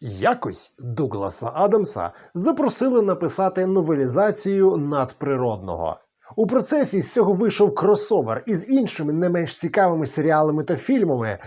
Якось Дугласа Адамса запросили написати новелізацію надприродного. У процесі з цього вийшов кросовер із іншими не менш цікавими серіалами та фільмами.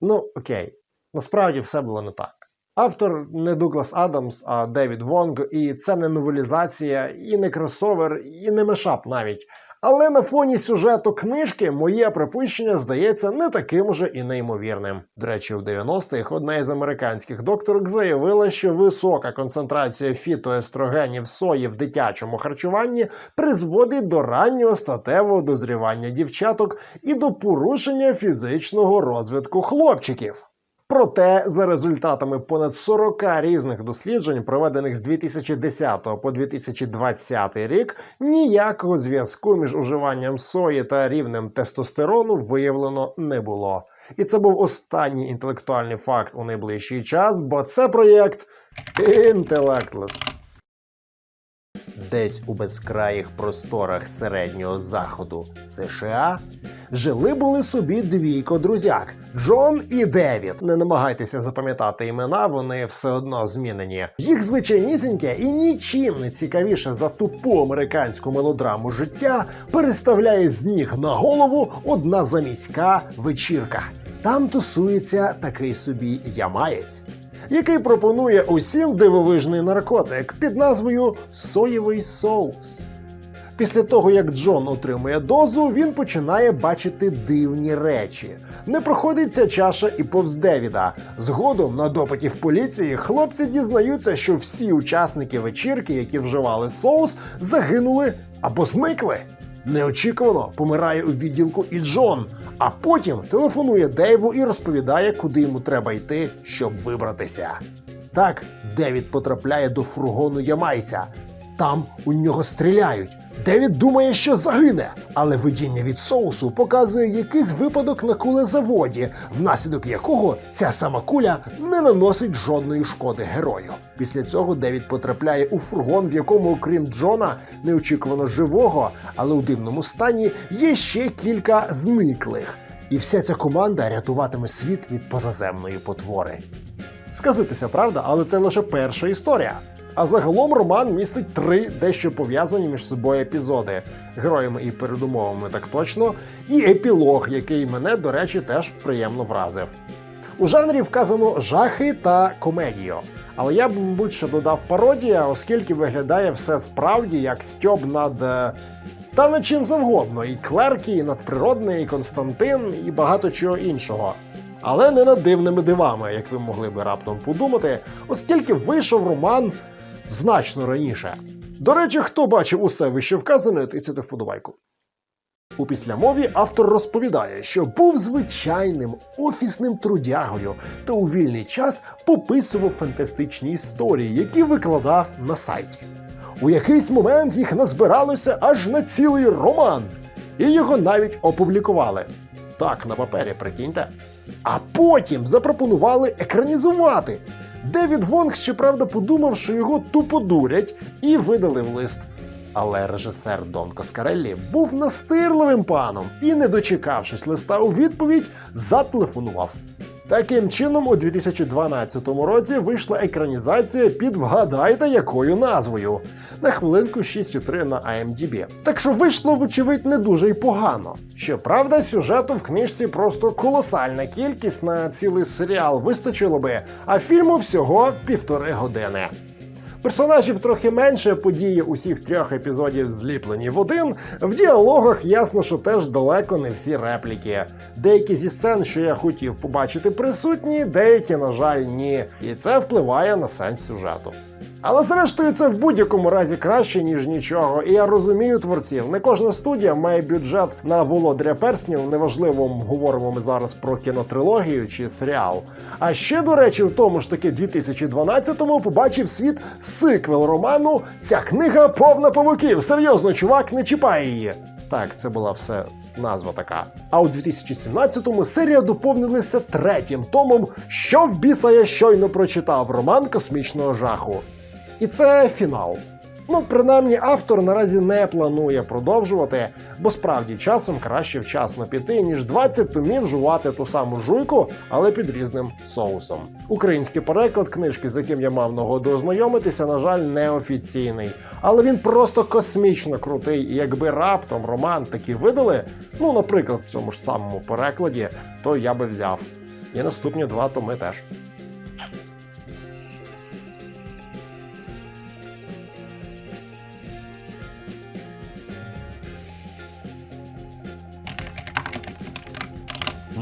Ну, окей, насправді все було не так. Автор не Дуглас Адамс, а Девід Вонг, і це не новелізація, і не кросовер, і не мешап навіть. Але на фоні сюжету книжки моє припущення здається не таким же і неймовірним. До речі, в 90-х одна із американських докторок заявила, що висока концентрація фітоестрогенів сої в дитячому харчуванні призводить до раннього статевого дозрівання дівчаток і до порушення фізичного розвитку хлопчиків. Проте, за результатами понад 40 різних досліджень, проведених з 2010 по 2020 рік, ніякого зв'язку між уживанням сої та рівнем тестостерону виявлено не було. І це був останній інтелектуальний факт у найближчий час, бо це проєкт Intellectless. Десь у безкраїх просторах середнього заходу США жили були собі двійко друзяк Джон і Девід. Не намагайтеся запам'ятати імена, вони все одно змінені. Їх звичайнісіньке і нічим не цікавіше за тупу американську мелодраму життя переставляє з ніг на голову одна заміська вечірка. Там тусується такий собі ямаєць який пропонує усім дивовижний наркотик під назвою соєвий соус. Після того, як Джон отримує дозу, він починає бачити дивні речі. Не проходить ця чаша і повз Девіда. Згодом на допиті в поліції хлопці дізнаються, що всі учасники вечірки, які вживали соус, загинули або зникли. Неочікувано помирає у відділку і Джон, а потім телефонує Дейву і розповідає, куди йому треба йти, щоб вибратися. Так, Девід потрапляє до фургону ямайця. Там у нього стріляють. Девід думає, що загине, але видіння від соусу показує якийсь випадок на кулезаводі, внаслідок якого ця сама куля не наносить жодної шкоди герою. Після цього Девід потрапляє у фургон, в якому, окрім Джона, неочікувано живого, але у дивному стані є ще кілька зниклих. І вся ця команда рятуватиме світ від позаземної потвори. Сказитися, правда, але це лише перша історія. А загалом роман містить три дещо пов'язані між собою епізоди героями і передумовами так точно, і епілог, який мене, до речі, теж приємно вразив. У жанрі вказано жахи та комедію. Але я б, мабуть, ще додав пародія, оскільки виглядає все справді як стьоб над. е, Та над чим завгодно, і Клеркі, і надприродний, і Константин, і багато чого іншого. Але не над дивними дивами, як ви могли би раптом подумати, оскільки вийшов роман значно раніше. До речі, хто бачив усе вище вказане, тицяйте вподобайку. У післямові автор розповідає, що був звичайним офісним трудягою та у вільний час пописував фантастичні історії, які викладав на сайті. У якийсь момент їх назбиралося аж на цілий роман, і його навіть опублікували. Так, на папері, прикиньте. А потім запропонували екранізувати. Девід Вонг, щоправда, подумав, що його тупо дурять, і видалив лист. Але режисер Дон Коскареллі був настирливим паном і, не дочекавшись листа у відповідь, зателефонував. Таким чином, у 2012 році вийшла екранізація під вгадайте якою назвою. На хвилинку 6,3 на IMDb. Так що вийшло, вочевидь, не дуже й погано. Щоправда, сюжету в книжці просто колосальна кількість на цілий серіал вистачило би, а фільму всього півтори години. Персонажів трохи менше, події усіх трьох епізодів зліплені в один. В діалогах ясно, що теж далеко не всі репліки. Деякі зі сцен, що я хотів побачити, присутні, деякі, на жаль, ні. І це впливає на сенс сюжету. Але зрештою це в будь-якому разі краще, ніж нічого. І я розумію творців. Не кожна студія має бюджет на володаря перснів. Неважливо, говоримо ми зараз про кінотрилогію чи серіал. А ще, до речі, в тому ж таки 2012-му побачив світ сиквел роману. Ця книга повна павуків. Серйозно, чувак, не чіпай її. Так, це була все назва така. А у 2017-му серія доповнилася третім томом, що в біса я щойно прочитав роман космічного жаху. І це фінал. Ну, принаймні, автор наразі не планує продовжувати, бо справді часом краще вчасно піти, ніж 20 томів жувати ту саму жуйку, але під різним соусом. Український переклад книжки, з яким я мав нагоду ознайомитися, на жаль, неофіційний. Але він просто космічно крутий. І якби раптом роман таки видали, ну, наприклад, в цьому ж самому перекладі, то я би взяв. І наступні два томи теж.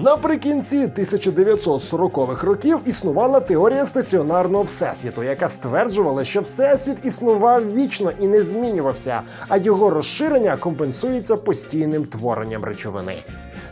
Наприкінці 1940-х років існувала теорія стаціонарного всесвіту, яка стверджувала, що всесвіт існував вічно і не змінювався, а його розширення компенсується постійним творенням речовини.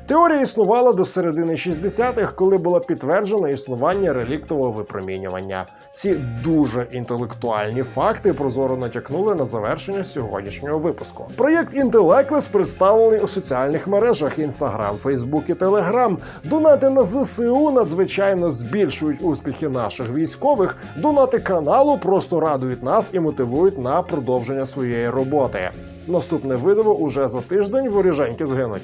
Теорія існувала до середини 60-х, коли було підтверджено існування реліктового випромінювання. Ці дуже інтелектуальні факти прозоро натякнули на завершення сьогоднішнього випуску. Проєкт Intellectless представлений у соціальних мережах Instagram, Facebook і Telegram. Донати на ЗСУ надзвичайно збільшують успіхи наших військових. Донати каналу просто радують нас і мотивують на продовження своєї роботи. Наступне відео уже за тиждень воріженьки згинуть.